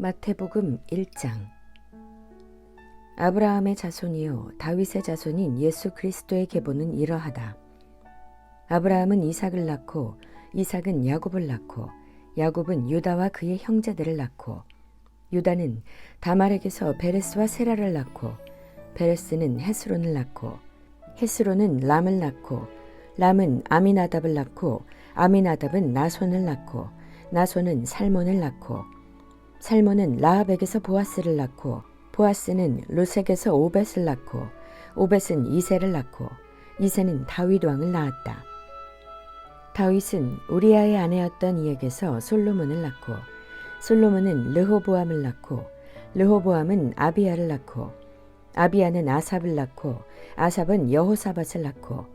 마태복음 1장 아브라함의 자손이요 다윗의 자손인 예수 그리스도의 계보는 이러하다. 아브라함은 이삭을 낳고 이삭은 야곱을 낳고 야곱은 유다와 그의 형제들을 낳고 유다는 다말에게서 베레스와 세라를 낳고 베레스는 헤스론을 낳고 헤스론은 람을 낳고 람은 아미나답을 낳고 아미나답은 나손을 낳고 나손은 살몬을 낳고 살몬은 라합에게서 보아스를 낳고 보아스는 루색에서 오벳을 낳고 오벳은 이세를 낳고 이세는 다윗 왕을 낳았다. 다윗은 우리아의 아내였던 이에게서 솔로몬을 낳고 솔로몬은 르호보암을 낳고 르호보암은 아비야를 낳고 아비야는 아삽을 낳고 아삽은 여호사밧을 낳고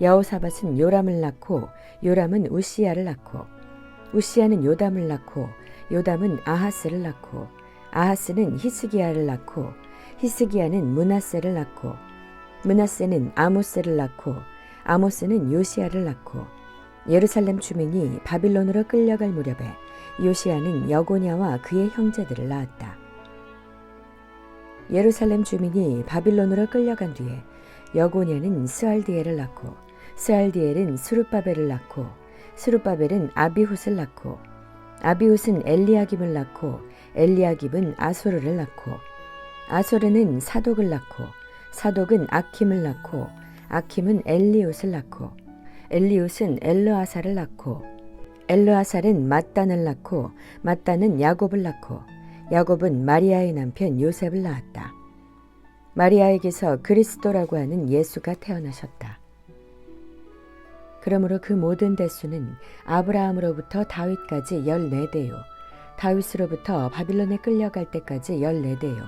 여호사밧은 요람을 낳고 요람은 우시야를 낳고 우시야는 요담을 낳고 요담은 아하스를 낳고 아하스는 히스기야를 낳고 히스기야는 문하세를 낳고 문하세는 아모스를 낳고 아모스는 요시야를 낳고 예루살렘 주민이 바빌론으로 끌려갈 무렵에 요시야는 여고냐와 그의 형제들을 낳았다. 예루살렘 주민이 바빌론으로 끌려간 뒤에 여고냐는 스알디엘을 낳고 스알디엘은 수르바벨을 낳고 수르바벨은 아비훗을 낳고 아비훗은 엘리야김을 낳고 엘리야김은 아소르를 낳고 아소르는 사독을 낳고 사독은 아킴을 낳고 아킴은 엘리옷을 낳고 엘리옷은 엘르아사를 낳고 엘르아살은 맞단을 낳고 맞단은 야곱을 낳고 야곱은 마리아의 남편 요셉을 낳았다. 마리아에게서 그리스도라고 하는 예수가 태어나셨다. 그러므로 그 모든 대수는 아브라함으로부터 다윗까지 14대요. 다윗으로부터 바빌론에 끌려갈 때까지 14대요.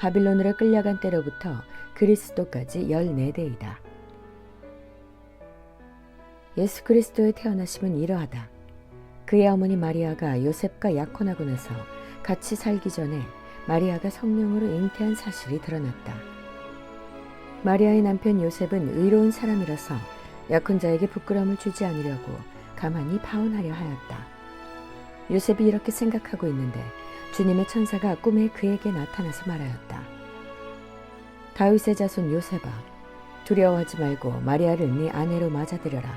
바빌론으로 끌려간 때로부터 그리스도까지 14대이다. 예수 그리스도의 태어나심은 이러하다. 그의 어머니 마리아가 요셉과 약혼하고 나서 같이 살기 전에 마리아가 성령으로 잉태한 사실이 드러났다. 마리아의 남편 요셉은 의로운 사람이라서 약혼 자에게 부끄러움을 주지 않으려고 가만히 파혼하려 하였다. 요셉이 이렇게 생각하고 있는데 주님의 천사가 꿈에 그에게 나타나서 말하였다. 다윗의 자손 요셉아, 두려워하지 말고 마리아를 네 아내로 맞아들여라.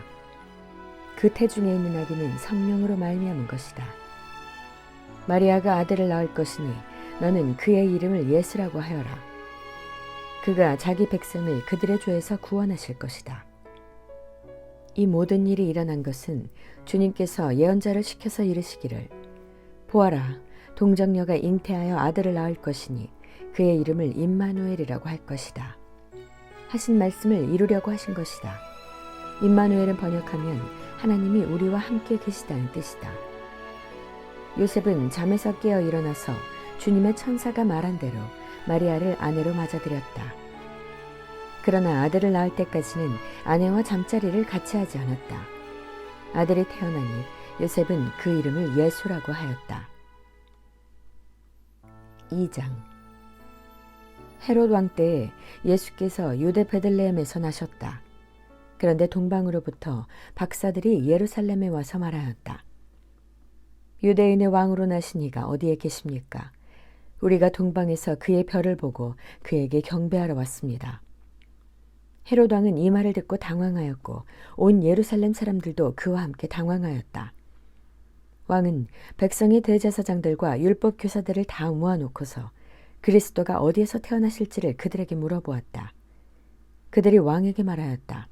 그 태중에 있는 아기는 성령으로 말미암은 것이다. 마리아가 아들을 낳을 것이니 너는 그의 이름을 예수라고 하여라. 그가 자기 백성을 그들의 죄에서 구원하실 것이다. 이 모든 일이 일어난 것은 주님께서 예언자를 시켜서 이르시기를 보아라 동정녀가 잉태하여 아들을 낳을 것이니 그의 이름을 임마누엘이라고 할 것이다. 하신 말씀을 이루려고 하신 것이다. 임마누엘은 번역하면 하나님이 우리와 함께 계시다는 뜻이다. 요셉은 잠에서 깨어 일어나서 주님의 천사가 말한 대로 마리아를 아내로 맞아들였다. 그러나 아들을 낳을 때까지는 아내와 잠자리를 같이 하지 않았다. 아들이 태어나니 요셉은 그 이름을 예수라고 하였다. 2장 헤롯 왕 때에 예수께서 유대 베들레헴에서 나셨다. 그런데 동방으로부터 박사들이 예루살렘에 와서 말하였다. 유대인의 왕으로 나신 이가 어디에 계십니까? 우리가 동방에서 그의 별을 보고 그에게 경배하러 왔습니다. 헤롯 왕은 이 말을 듣고 당황하였고 온 예루살렘 사람들도 그와 함께 당황하였다. 왕은 백성의 대제사장들과 율법 교사들을 다 모아놓고서 그리스도가 어디에서 태어나실지를 그들에게 물어보았다. 그들이 왕에게 말하였다.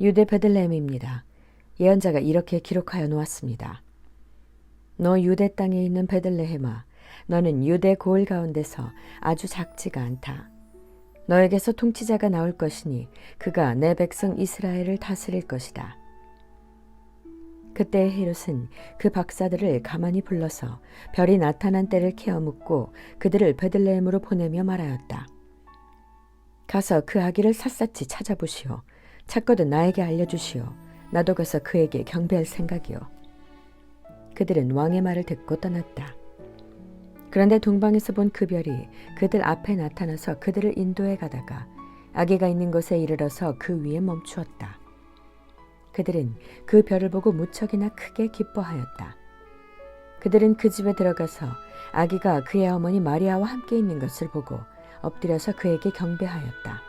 유대 베들레헴입니다. 예언자가 이렇게 기록하여 놓았습니다. 너 유대 땅에 있는 베들레헴아, 너는 유대 고을 가운데서 아주 작지가 않다. 너에게서 통치자가 나올 것이니 그가 내 백성 이스라엘을 다스릴 것이다. 그때 헤롯은 그 박사들을 가만히 불러서 별이 나타난 때를 캐어 묻고 그들을 베들레헴으로 보내며 말하였다. 가서 그 아기를 샅샅이 찾아보시오. 찾거든 나에게 알려주시오. 나도 가서 그에게 경배할 생각이오. 그들은 왕의 말을 듣고 떠났다. 그런데 동방에서 본 그 별이 그들 앞에 나타나서 그들을 인도해 가다가 아기가 있는 곳에 이르러서 그 위에 멈추었다. 그들은 그 별을 보고 무척이나 크게 기뻐하였다. 그들은 그 집에 들어가서 아기가 그의 어머니 마리아와 함께 있는 것을 보고 엎드려서 그에게 경배하였다.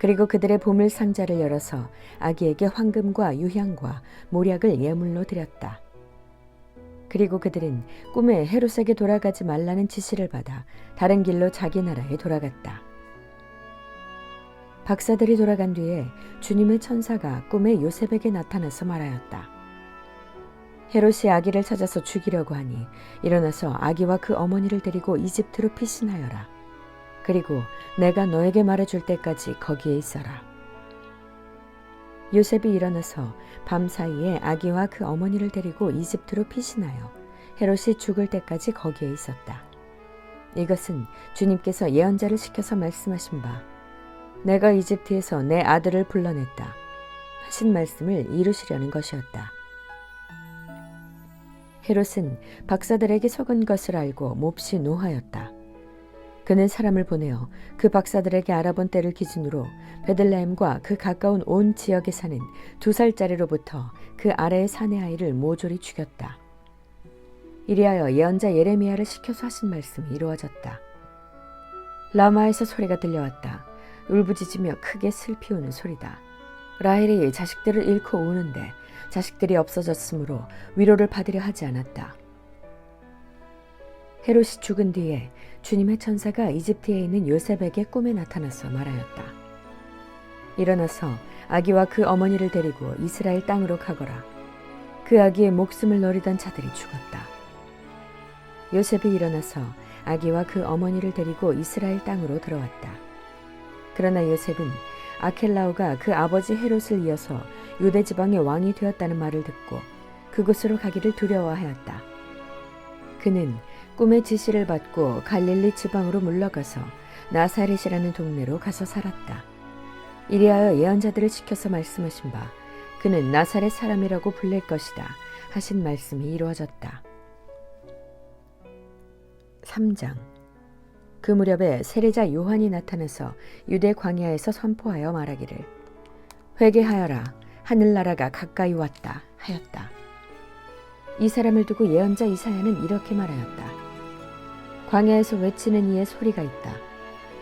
그리고 그들의 보물 상자를 열어서 아기에게 황금과 유향과 모략을 예물로 드렸다. 그리고 그들은 꿈에 헤롯에게 돌아가지 말라는 지시를 받아 다른 길로 자기 나라에 돌아갔다. 박사들이 돌아간 뒤에 주님의 천사가 꿈에 요셉에게 나타나서 말하였다. 헤롯이 아기를 찾아서 죽이려고 하니 일어나서 아기와 그 어머니를 데리고 이집트로 피신하여라. 그리고 내가 너에게 말해줄 때까지 거기에 있어라. 요셉이 일어나서 밤 사이에 아기와 그 어머니를 데리고 이집트로 피신하여 헤롯이 죽을 때까지 거기에 있었다. 이것은 주님께서 예언자를 시켜서 말씀하신 바 내가 이집트에서 내 아들을 불러냈다 하신 말씀을 이루시려는 것이었다. 헤롯은 박사들에게 속은 것을 알고 몹시 노하였다. 그는 사람을 보내어 그 박사들에게 알아본 때를 기준으로 베들레헴과 그 가까운 온 지역에 사는 두 살짜리로부터 그 아래의 사내 아이를 모조리 죽였다. 이리하여 예언자 예레미야를 시켜서 하신 말씀이 이루어졌다. 라마에서 소리가 들려왔다. 울부짖으며 크게 슬피 우는 소리다. 라헬이 자식들을 잃고 우는데 자식들이 없어졌으므로 위로를 받으려 하지 않았다. 헤롯이 죽은 뒤에 주님의 천사가 이집트에 있는 요셉에게 꿈에 나타나서 말하였다. 일어나서 아기와 그 어머니를 데리고 이스라엘 땅으로 가거라. 그 아기의 목숨을 노리던 자들이 죽었다. 요셉이 일어나서 아기와 그 어머니를 데리고 이스라엘 땅으로 들어왔다. 그러나 요셉은 아켈라오가 그 아버지 헤롯을 이어서 유대 지방의 왕이 되었다는 말을 듣고 그곳으로 가기를 두려워하였다. 그는 꿈의 지시를 받고 갈릴리 지방으로 물러가서 나사렛이라는 동네로 가서 살았다. 이리하여 예언자들을 시켜서 말씀하신 바 그는 나사렛 사람이라고 불릴 것이다 하신 말씀이 이루어졌다. 3장 그 무렵에 세례자 요한이 나타나서 유대 광야에서 선포하여 말하기를 회개하여라 하늘나라가 가까이 왔다 하였다. 이 사람을 두고 예언자 이사야는 이렇게 말하였다. 광야에서 외치는 이의 소리가 있다.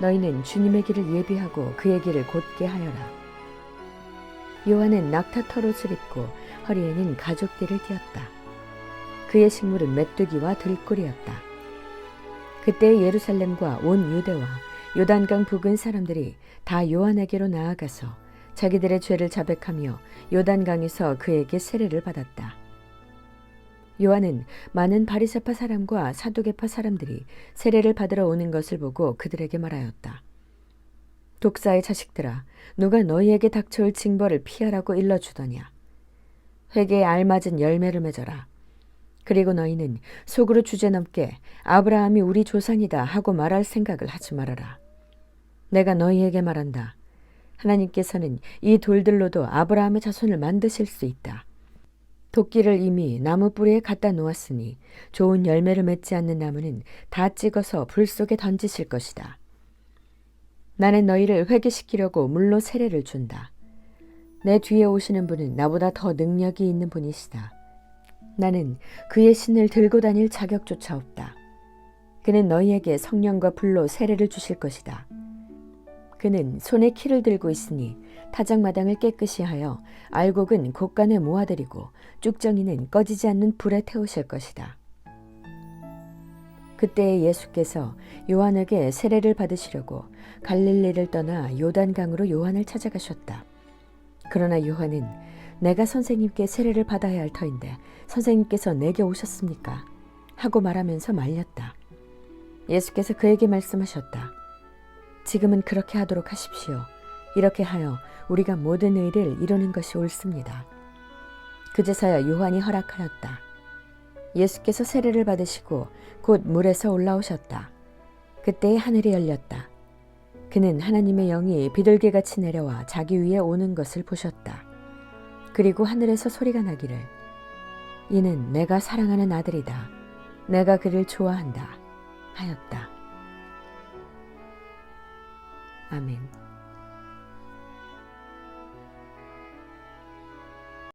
너희는 주님의 길을 예비하고 그의 길을 곧게 하여라. 요한은 낙타 털옷을 입고 허리에는 가죽띠를 띄었다. 그의 식물은 메뚜기와 들꿀이었다. 그때 예루살렘과 온 유대와 요단강 부근 사람들이 다 요한에게로 나아가서 자기들의 죄를 자백하며 요단강에서 그에게 세례를 받았다. 요한은 많은 바리새파 사람과 사두개파 사람들이 세례를 받으러 오는 것을 보고 그들에게 말하였다. 독사의 자식들아, 누가 너희에게 닥쳐올 징벌을 피하라고 일러주더냐? 회개에 알맞은 열매를 맺어라. 그리고 너희는 속으로 주제넘게 아브라함이 우리 조상이다 하고 말할 생각을 하지 말아라. 내가 너희에게 말한다. 하나님께서는 이 돌들로도 아브라함의 자손을 만드실 수 있다. 도끼를 이미 나무 뿌리에 갖다 놓았으니 좋은 열매를 맺지 않는 나무는 다 찍어서 불 속에 던지실 것이다. 나는 너희를 회개시키려고 물로 세례를 준다. 내 뒤에 오시는 분은 나보다 더 능력이 있는 분이시다. 나는 그의 신을 들고 다닐 자격조차 없다. 그는 너희에게 성령과 불로 세례를 주실 것이다. 그는 손에 키를 들고 있으니 타작마당을 깨끗이 하여 알곡은 곳간에 모아들이고 쭉정이는 꺼지지 않는 불에 태우실 것이다. 그때 예수께서 요한에게 세례를 받으시려고 갈릴리를 떠나 요단강으로 요한을 찾아가셨다. 그러나 요한은 내가 선생님께 세례를 받아야 할 터인데 선생님께서 내게 오셨습니까? 하고 말하면서 말렸다. 예수께서 그에게 말씀하셨다. 지금은 그렇게 하도록 하십시오. 이렇게 하여 우리가 모든 의를 이루는 것이 옳습니다. 그제서야 요한이 허락하였다. 예수께서 세례를 받으시고 곧 물에서 올라오셨다. 그때 하늘이 열렸다. 그는 하나님의 영이 비둘기같이 내려와 자기 위에 오는 것을 보셨다. 그리고 하늘에서 소리가 나기를 이는 내가 사랑하는 아들이다. 내가 그를 좋아한다. 하였다. 아멘.